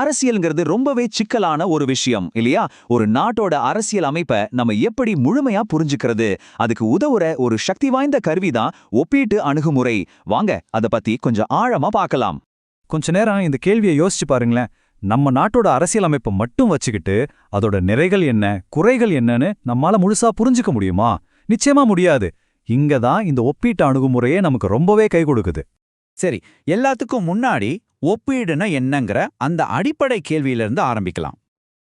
அரசியல்ங்கிறது ரொம்பவே சிக்கலான ஒரு விஷயம் இல்லையா? ஒரு நாட்டோட அரசியல் அமைப்பை நம்ம எப்படி முழுமையா புரிஞ்சுக்கிறது? அதுக்கு உதவுற ஒரு சக்தி வாய்ந்த கருவிதான் ஒப்பீட்டு அணுகுமுறை. வாங்க அத பத்தி கொஞ்சம் ஆழமா பார்க்கலாம். கொஞ்ச நேரம் இந்த கேள்வியை யோசிச்சு பாருங்களேன். நம்ம நாட்டோட அரசியல் அமைப்பை மட்டும் வச்சுக்கிட்டு அதோட நிறைகள் என்ன குறைகள் என்னன்னு நம்மால முழுசா புரிஞ்சுக்க முடியுமா? நிச்சயமா முடியாது. இங்க தான் இந்த ஒப்பீட்டு அணுகுமுறையே நமக்கு ரொம்பவே கை கொடுக்குது. சரி எல்லாத்துக்கும் முன்னாடி ஒப்பீடுனா என்னங்கிற அந்த அடிப்படை கேள்வியிலிருந்து ஆரம்பிக்கலாம்.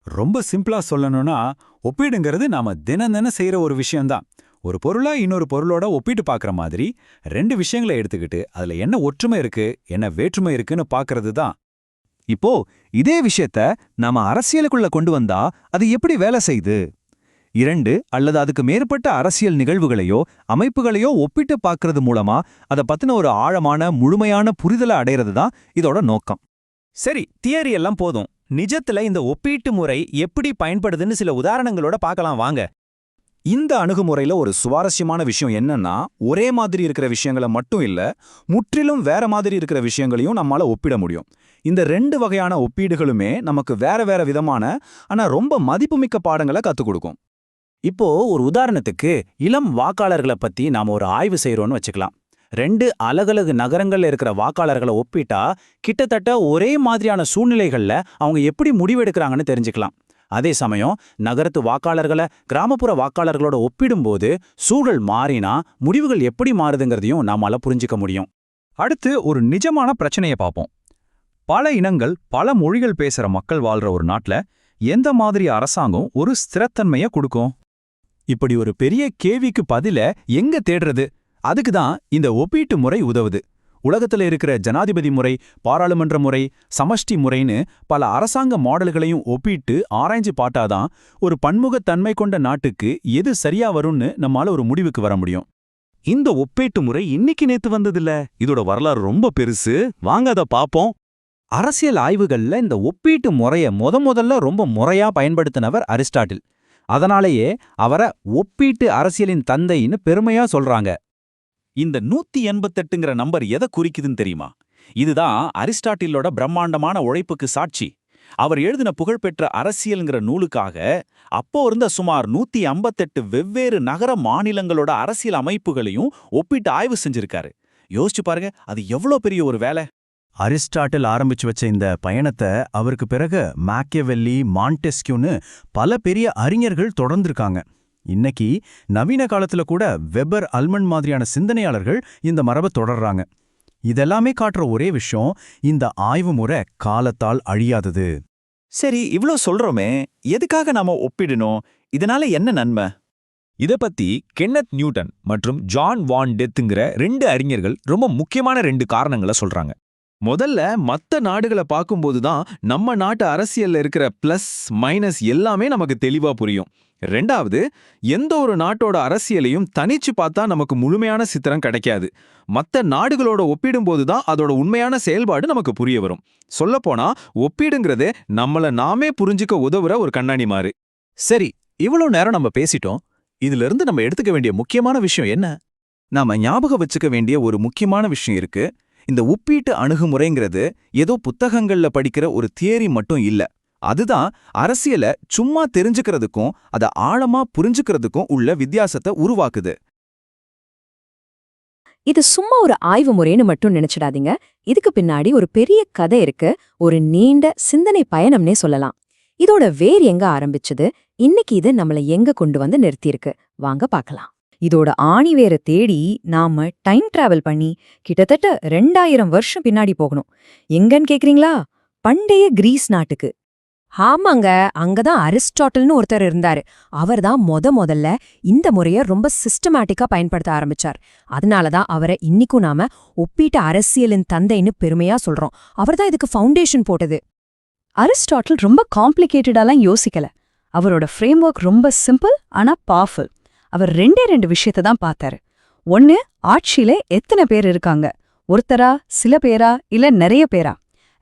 ரொம்ப சிம்பிளா சொல்லணும்னா ஒப்பீடுங்கிறது நாம தினம் தினம் செய்யற ஒரு விஷயம்தான். ஒரு பொருளா இன்னொரு பொருளோட ஒப்பிட்டு பார்க்குற மாதிரி ரெண்டு விஷயங்களை எடுத்துக்கிட்டு அதுல என்ன ஒற்றுமை இருக்கு என்ன வேற்றுமை இருக்குன்னு பார்க்கறது தான் இப்போ இதே விஷயத்த நாம அரசியலுக்குள்ள கொண்டு வந்தா அது எப்படி வேலை செய்யுது இரண்டு அல்லது அதுக்கு மேற்பட்ட அரசியல் நிகழ்வுகளையோ அமைப்புகளையோ ஒப்பிட்டு பார்க்கறது மூலமா அதை பத்தின ஒரு ஆழமான முழுமையான புரிதலை அடையிறது தான் இதோட நோக்கம். சரி தியரி எல்லாம் போதும். நிஜத்துல இந்த ஒப்பீட்டு முறை எப்படி பயன்படுதுன்னு சில உதாரணங்களோட பார்க்கலாம் வாங்க. இந்த அணுகுமுறையில ஒரு சுவாரஸ்யமான விஷயம் என்னன்னா ஒரே மாதிரி இருக்கிற விஷயங்களை மட்டும் இல்ல முற்றிலும் வேற மாதிரி இருக்கிற விஷயங்களையும் நம்மால ஒப்பிட முடியும். இந்த ரெண்டு வகையான ஒப்பீடுகளுமே நமக்கு வேற வேற விதமான ஆனா ரொம்ப மதிப்புமிக்க பாடங்களை கத்துக் கொடுக்கும். இப்போ ஒரு உதாரணத்துக்கு இளம் வாக்காளர்களை பத்தி நாம ஒரு ஆய்வு செய்யறோம்னு வச்சுக்கலாம். ரெண்டு அலகலகு நகரங்கள்ல இருக்கிற வாக்காளர்களை ஒப்பிட்டா கிட்டத்தட்ட ஒரே மாதிரியான சூழ்நிலைகள்ல அவங்க எப்படி முடிவெடுக்கிறாங்கன்னு தெரிஞ்சுக்கலாம். அதே சமயம் நகரத்து வாக்காளர்களை கிராமப்புற வாக்காளர்களோட ஒப்பிடும்போது சூழல் மாறினா முடிவுகள் எப்படி மாறுதுங்கிறதையும் நாமால புரிஞ்சுக்க முடியும். அடுத்து ஒரு நிஜமான பிரச்சனையை பார்ப்போம். பல இனங்கள் பல மொழிகள் பேசுற மக்கள் வாழ்ற ஒரு நாட்டுல எந்த மாதிரி அரசாங்கம் ஒரு ஸ்திரத்தன்மைய கொடுக்கும்? இப்படி ஒரு பெரிய கேவிக்கு பதில எங்க தேடுறது? அதுக்கு தான் இந்த ஒப்பீட்டு முறை உதவுது. உலகத்துல இருக்கிற ஜனாதிபதி முறை பாராளுமன்ற முறை சமஷ்டி முறைன்னு பல அரசாங்க மாடல்களையும் ஒப்பிட்டு ஆராய்ஞ்சு பாட்டாதான் ஒரு பன்முகத்தன்மை கொண்ட நாட்டுக்கு எது சரியா வரும்னு நம்மால ஒரு முடிவுக்கு வர முடியும். இந்த ஒப்பீட்டு முறை இன்னைக்கு நேத்து வந்ததில்ல. இதோட வரலாறு ரொம்ப பெருசு. வாங்க அதை பாப்போம். அரசியல் ஆய்வுகள்ல இந்த ஒப்பீட்டு முறைய முத முதல்ல ரொம்ப முறையா பயன்படுத்தினவர் அரிஸ்டாட்டில். அதனாலேயே அவரை ஒப்பீட்டு அரசியலின் தந்தைன்னு பெருமையா சொல்றாங்க. இந்த நூத்தி எண்பத்தெட்டுங்கிற நம்பர் எதை குறிக்குதுன்னு தெரியுமா? இதுதான் அரிஸ்டாட்டிலோட பிரம்மாண்டமான உழைப்புக்கு சாட்சி. அவர் எழுதின புகழ்பெற்ற அரசியல்ங்கிற நூலுக்காக அப்போ இருந்த சுமார் நூத்தி ஐம்பத்தெட்டு வெவ்வேறு நகர மாநிலங்களோட அரசியல் அமைப்புகளையும் ஒப்பிட்டு ஆய்வு செஞ்சிருக்காரு. யோசிச்சு பாருங்க அது எவ்வளோ பெரிய ஒரு வேலை? அரிஸ்டாட்டில் ஆரம்பிச்சு வச்ச இந்த பயணத்தை அவருக்கு பிறகு மேக்கியவெல்லி மாண்டெஸ்கியூன்னு பல பெரிய அறிஞர்கள் தொடர்ந்திருக்காங்க. இன்னைக்கு நவீன காலத்துல கூட வெபர் அல்மன் மாதிரியான சிந்தனையாளர்கள் இந்த மரபை தொடர்றாங்க. இதெல்லாமே காட்டுற ஒரே விஷயம் இந்த ஆய்வு முறை காலத்தால் அழியாதது. சரி இவ்ளோ சொல்றோமே எதுக்காக நாம ஒப்பிடணும்? இதனால என்ன நன்மை? இத பத்தி கென்னத் நியூட்டன் மற்றும் ஜான் வான் டெத்துங்கிற ரெண்டு அறிஞர்கள் ரொம்ப முக்கியமான ரெண்டு காரணங்களை சொல்றாங்க. முதல்ல மத்த நாடுகளை பார்க்கும்போது தான் நம்ம நாட்டு அரசியல்ல இருக்கிற பிளஸ் மைனஸ் எல்லாமே நமக்கு தெளிவா புரியும். ரெண்டாவது எந்த ஒரு நாட்டோட அரசியலையும் தனிச்சு பார்த்தா நமக்கு முழுமையான சித்திரம் கிடைக்காது. மத்த நாடுகளோட ஒப்பிடும்போது தான் அதோட உண்மையான செயல்பாடு நமக்கு புரிய வரும். சொல்லப்போனா ஒப்பீடுங்கிறதே நம்மள நாமே புரிஞ்சுக்க உதவுற ஒரு கண்ணாடி மாறு. சரி இவ்வளோ நேரம் நம்ம பேசிட்டோம். இதுல இருந்து நம்ம எடுத்துக்க வேண்டிய முக்கியமான விஷயம் என்ன? நாம ஞாபகம் வச்சுக்க வேண்டிய ஒரு முக்கியமான விஷயம் இருக்கு. இந்த ஒப்பீட்டு அணுகுமுறைங்கிறது ஏதோ புத்தகங்கள்ல படிக்கிற ஒரு தியரி மட்டும் இல்ல. அதுதான் அரசியல சும்மா தெரிஞ்சுக்கிறதுக்கும் அத ஆழமா புரிஞ்சுக்கிறதுக்கும் உள்ள வித்தியாசத்தை உருவாக்குது. இது சும்மா ஒரு ஆய்வு முறைன்னு மட்டும் நினைச்சிடாதீங்க. இதுக்கு பின்னாடி ஒரு பெரிய கதை இருக்கு. ஒரு நீண்ட சிந்தனை பயணம்னே சொல்லலாம். இதோட வேர் எங்க ஆரம்பிச்சது? இன்னைக்கு இது நம்மள எங்க கொண்டு வந்து நிறுத்தியிருக்கு? வாங்க பார்க்கலாம். இதோட ஆணிவேர தேடி நாம டைம் டிராவல் பண்ணி கிட்டத்தட்ட ரெண்டாயிரம் வருஷம் பின்னாடி போகணும். எங்கன்னு கேக்குறீங்களா? பண்டைய கிரீஸ் நாட்டுக்கு. ஆமாங்க அங்கதான் அரிஸ்டாட்டல்னு ஒருத்தர் இருந்தாரு. அவர்தான் மொத முதல்ல இந்த முறைய ரொம்ப சிஸ்டமேட்டிக்கா பயன்படுத்த ஆரம்பிச்சார். அதனாலதான் அவரை இன்னிக்கும் நாம ஒப்பீட்டு அரசியலின் தந்தைன்னு பெருமையா சொல்றோம். அவர்தான் இதுக்கு ஃபவுண்டேஷன் போட்டது. அரிஸ்டாட்டில் ரொம்ப காம்ப்ளிகேட்டடாலாம் யோசிக்கல. அவரோட ஃப்ரேம் ஒர்க் ரொம்ப சிம்பிள் ஆனா பவர்ஃபுல் அவர் ரெண்டே ரெண்டு விஷயத்தை தான் பார்த்தாரு. ஒன்னு ஆட்சியில எத்தனை பேர் இருக்காங்க? ஒருத்தரா சில பேரா இல்ல நிறைய பேரா?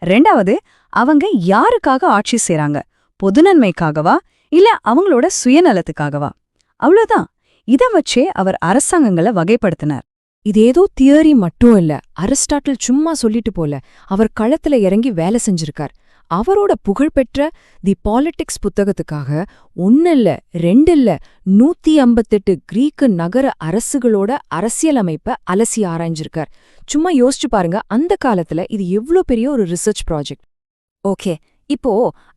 ரெண்டாவது அவங்க யாருக்காக ஆட்சி செய்றாங்க? பொதுநன்மைக்காகவா இல்ல அவங்களோட சுயநலத்துக்காகவா? அவ்வளவுதான். இத வச்சே அவர் அரசாங்கங்களை வகைப்படுத்தினார். இது ஏதோ தியரி மட்டும் இல்ல. அரிஸ்டாட்டில் சும்மா சொல்லிட்டு போல. அவர் களத்துல இறங்கி வேலை செஞ்சிருக்கார். அவரோட புகழ்பெற்ற தி பாலிடிக்ஸ் புத்தகத்துக்காக ஒன்னில்ல ரெண்டில்ல நூத்தி ஐம்பத்தெட்டு கிரீக்கு நகர அரசுகளோட அரசியலமைப்பை அலசி ஆராய்ஞ்சிருக்கார். சும்மா யோசிச்சு பாருங்க அந்த காலத்துல இது எவ்ளோ பெரிய ஒரு ரிசர்ச் ப்ராஜெக்ட் ஓகே இப்போ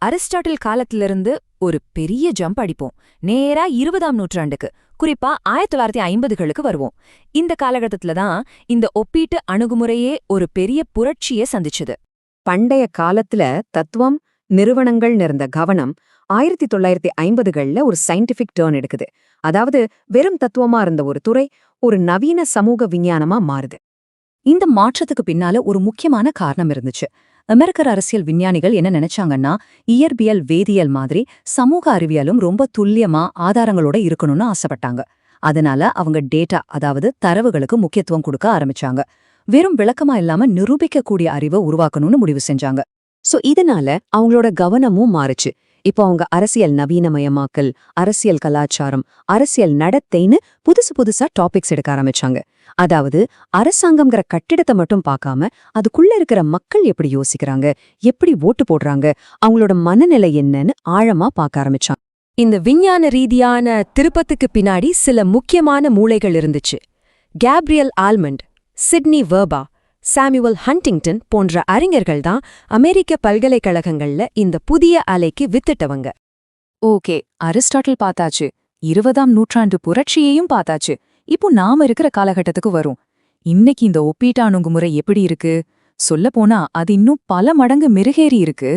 அரிஸ்டாட்டில் காலத்திலிருந்து ஒரு பெரிய ஜம்ப் அடிப்போம். நேரா இருபதாம் நூற்றாண்டுக்கு குறிப்பா ஆயிரத்தி தொள்ளாயிரத்தி ஐம்பதுகளுக்கு வருவோம். இந்த காலகட்டத்துல தான் இந்த ஒப்பீட்டு அணுகுமுறையே ஒரு பெரிய புரட்சியை சந்திச்சுது. பண்டைய காலத்துல தத்துவம் நிறுவனங்கள் நிறந்த கவனம் ஆயிரத்தி தொள்ளாயிரத்தி ஐம்பதுகள்ல ஒரு சயின்டிபிக் டேர்ன் எடுக்குது. அதாவது வெறும் தத்துவமா இருந்த ஒரு துறை ஒரு நவீன சமூக விஞ்ஞானமா மாறுது. இந்த மாற்றத்துக்கு பின்னால ஒரு முக்கியமான காரணம் இருந்துச்சு. அமெரிக்கர் அரசியல் விஞ்ஞானிகள் என்ன நினைச்சாங்கன்னா இயற்பியல் வேதியியல் மாதிரி சமூக அறிவியலும் ரொம்ப துல்லியமா ஆதாரங்களோட இருக்கணும்னு ஆசைப்பட்டாங்க. அதனால அவங்க டேட்டா அதாவது தரவுகளுக்கு முக்கியத்துவம் கொடுக்க ஆரம்பிச்சாங்க. வெறும் விளக்கமா இல்லாம நிரூபிக்கக்கூடிய அறிவை உருவாக்கணும்னு முடிவு செஞ்சாங்க. சோ இதனால அவங்களோட கவனமும் மாறுச்சு. இப்போ அவங்க அரசியல் நவீனமயமாக்கல் அரசியல் கலாச்சாரம் அரசியல் நடத்தைன்னு புதுசு புதுசா டாபிக்ஸ் எடுக்க ஆரம்பிச்சாங்க. அதாவது அரசாங்கம்ங்கிற கட்டிடத்தை மட்டும் பார்க்காம அதுக்குள்ள இருக்கிற மக்கள் எப்படி யோசிக்கிறாங்க எப்படி ஓட்டு போடுறாங்க அவங்களோட மனநிலை என்னன்னு ஆழமா பார்க்க ஆரம்பிச்சாங்க. இந்த விஞ்ஞான ரீதியான திருப்பத்துக்கு பின்னாடி சில முக்கியமான மூளைகள் இருந்துச்சு. Gabriel Almond Sidney Verba Samuel Huntington போன்ற அறிஞர்கள் தான் அமெரிக்க பல்கலைக்கழகங்கள்ல இந்த புதிய அலைக்கு வித்திட்டவங்க. ஓகே அரிஸ்டாட்டில் பார்த்தாச்சு. இருபதாம் நூற்றாண்டு புரட்சியையும் பார்த்தாச்சு. இப்போ நாம இருக்கிற காலகட்டத்துக்கு வரும். இன்னைக்கு இந்த ஒப்பீட்டு அணுகுமுறை எப்படி இருக்கு? சொல்லப்போனா அது இன்னும் பல மடங்கு மெருகேறி இருக்கு.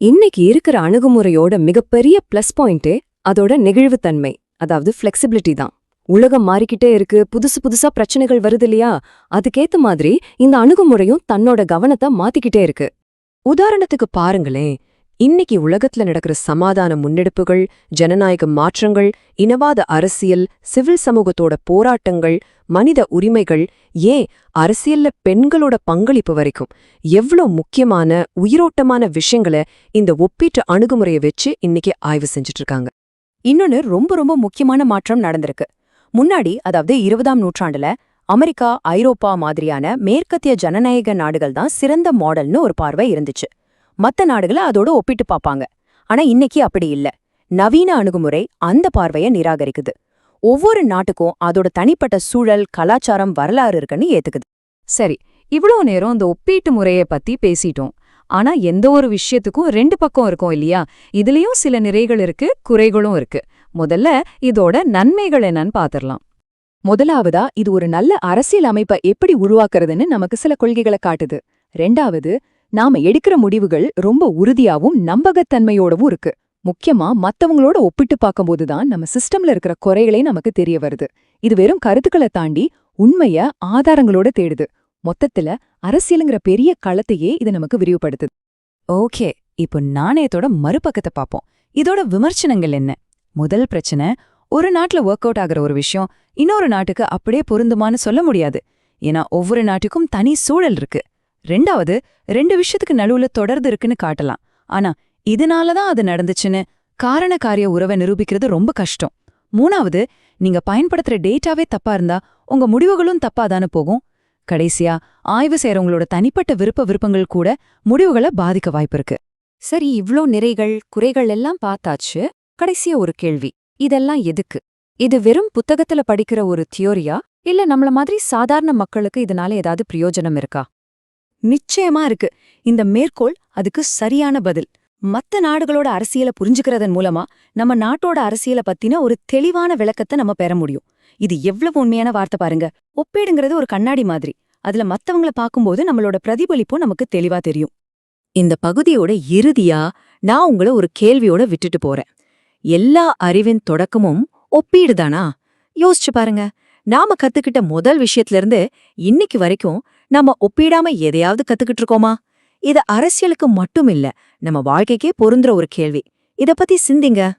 இன்னைக்கு இருக்கிற அணுகுமுறையோட மிகப்பெரிய பிளஸ் பாயிண்டே அதோட நெகிழ்வுத்தன்மை அதாவது ஃப்ளெக்சிபிலிட்டி தான். உலகம் மாறிக்கிட்டே இருக்கு புதுசு புதுசா பிரச்சனைகள் வருது இல்லையா? அதுக்கேத்த மாதிரி இந்த அணுகுமுறையும் தன்னோட கவனத்தை மாத்திக்கிட்டே இருக்கு. உதாரணத்துக்கு பாருங்களேன். இன்னைக்கு உலகத்துல நடக்கிற சமாதான முன்னெடுப்புகள் ஜனநாயக மாற்றங்கள் இனவாத அரசியல் சிவில் சமூகத்தோட போராட்டங்கள் மனித உரிமைகள் ஏன் அரசியல்ல பெண்களோட பங்களிப்பு வரைக்கும் எவ்ளோ முக்கியமான உயிரோட்டமான விஷயங்களை இந்த ஒப்பீட்டு அணுகுமுறையை வச்சு இன்னைக்கு ஆய்வு செஞ்சுட்டு இருக்காங்க. இன்னொன்னு ரொம்ப ரொம்ப முக்கியமான மாற்றம் நடந்திருக்கு. முன்னாடி அதாவது இருபதாம் நூற்றாண்டுல அமெரிக்கா ஐரோப்பா மாதிரியான மேற்கத்திய ஜனநாயக நாடுகள் தான் சிறந்த மாடல்னு ஒரு பார்வை இருந்துச்சு. மத்த நாடுகளை அதோட ஒப்பிட்டு பார்ப்பாங்க ஆனா இன்னைக்கு அப்படி இல்ல. நவீன அணுகுமுறை அந்த பார்வைய நிராகரிக்குது. ஒவ்வொரு நாட்டுக்கும் அதோட தனிப்பட்ட சூழல் கலாச்சாரம் வரலாறு இருக்குன்னு ஏத்துக்குது. சரி இவ்வளோ நேரம் இந்த ஒப்பீட்டு முறைய பத்தி பேசிட்டோம். ஆனா எந்த ஒரு விஷயத்துக்கும் ரெண்டு பக்கம் இருக்கும் இல்லையா? இதுலயும் சில நிறைகள் இருக்கு குறைகளும் இருக்கு. முதல்ல இதோட நன்மைகள் என்னன்னு பாத்திரலாம். முதலாவதா இது ஒரு நல்ல அரசியல் அமைப்பை எப்படி உருவாக்குறதுன்னு நமக்கு சில கொள்கைகளை காட்டுது. ரெண்டாவது நாம எடுக்கிற முடிவுகள் ரொம்ப உறுதியாவும் நம்பகத்தன்மையோடவும் இருக்கு. முக்கியமா மத்தவங்களோட ஒப்பிட்டு பார்க்கும்போது தான் நம்ம சிஸ்டம்ல இருக்கிற குறைகளே நமக்கு தெரிய வருது. இது வெறும் கருத்துக்களை தாண்டி உண்மைய ஆதாரங்களோட தேடுது. மொத்தத்துல அரசியலுங்கிற பெரிய களத்தையே இது நமக்கு விரிவுபடுத்துது. ஓகே இப்போ நாணயத்தோட மறுபக்கத்தை பார்ப்போம். இதோட விமர்சனங்கள் என்ன? முதல் பிரச்சனை ஒரு நாட்டுல ஒர்க் அவுட் ஆகுற ஒரு விஷயம் இன்னொரு நாட்டுக்கு அப்படியே பொருந்துமான்னு சொல்ல முடியாது. ஏன்னா ஒவ்வொரு நாட்டுக்கும் தனி சூழல் இருக்கு. ரெண்டாவது ரெண்டு விஷயத்துக்கு நடுவுல தொடர்ந்து இருக்குன்னு காட்டலாம். ஆனா இதனால தான் அது நடந்துச்சுன்னு காரண காரிய உறவை நிரூபிக்கிறது ரொம்ப கஷ்டம். மூணாவது நீங்க பயன்படுத்துற டேட்டாவே தப்பா இருந்தா உங்க முடிவுகளும் தப்பாதானு போகும். கடைசியா ஆய்வு செய்யறவங்களோட தனிப்பட்ட விருப்ப விருப்பங்கள் கூட முடிவுகளை பாதிக்க வாய்ப்பிருக்கு சரி இவ்ளோ நிறைகள் குறைகள் எல்லாம் பார்த்தாச்சு. கடைசியா ஒரு கேள்வி. இதெல்லாம் எதுக்கு? இது வெறும் புத்தகத்துல படிக்கிற ஒரு தியோரியா? இல்ல நம்மள மாதிரி சாதாரண மக்களுக்கு இதனால ஏதாவது பிரயோஜனம் இருக்கா? நிச்சயமா இருக்கு. இந்த மேற்கோள் அதுக்கு சரியான பதில். மத்த நாடுகளோட அரசியலை புரிஞ்சுக்கிறதன் மூலமா நம்ம நாட்டோட அரசியலை பத்தின ஒரு தெளிவான விளக்கத்தை நம்ம பெற முடியும். இது எவ்வளவு உண்மையான வார்த்தை பாருங்க. ஒப்பீடுங்கிறது ஒரு கண்ணாடி மாதிரி. அதுல மத்தவங்கள பார்க்கும்போது நம்மளோட பிரதிபலிப்பும் நமக்கு தெளிவா தெரியும். இந்த பகுதியோட இறுதியா நான் உங்கள ஒரு கேள்வியோட விட்டுட்டு போறேன். எல்லா அறிவின் தொடக்கமும் ஒப்பீடுதானா? யோசிச்சு பாருங்க. நாம கத்துக்கிட்ட முதல் விஷயத்துல இருந்து இன்னைக்கு வரைக்கும் நாம ஒப்பீடாம எதையாவது கத்துக்கிட்டு இருக்கோமா? இது அரசியலுக்கு மட்டும் இல்ல நம்ம வாழ்க்கைக்கே பொருந்துற ஒரு கேள்வி. இத பத்தி சிந்திங்க.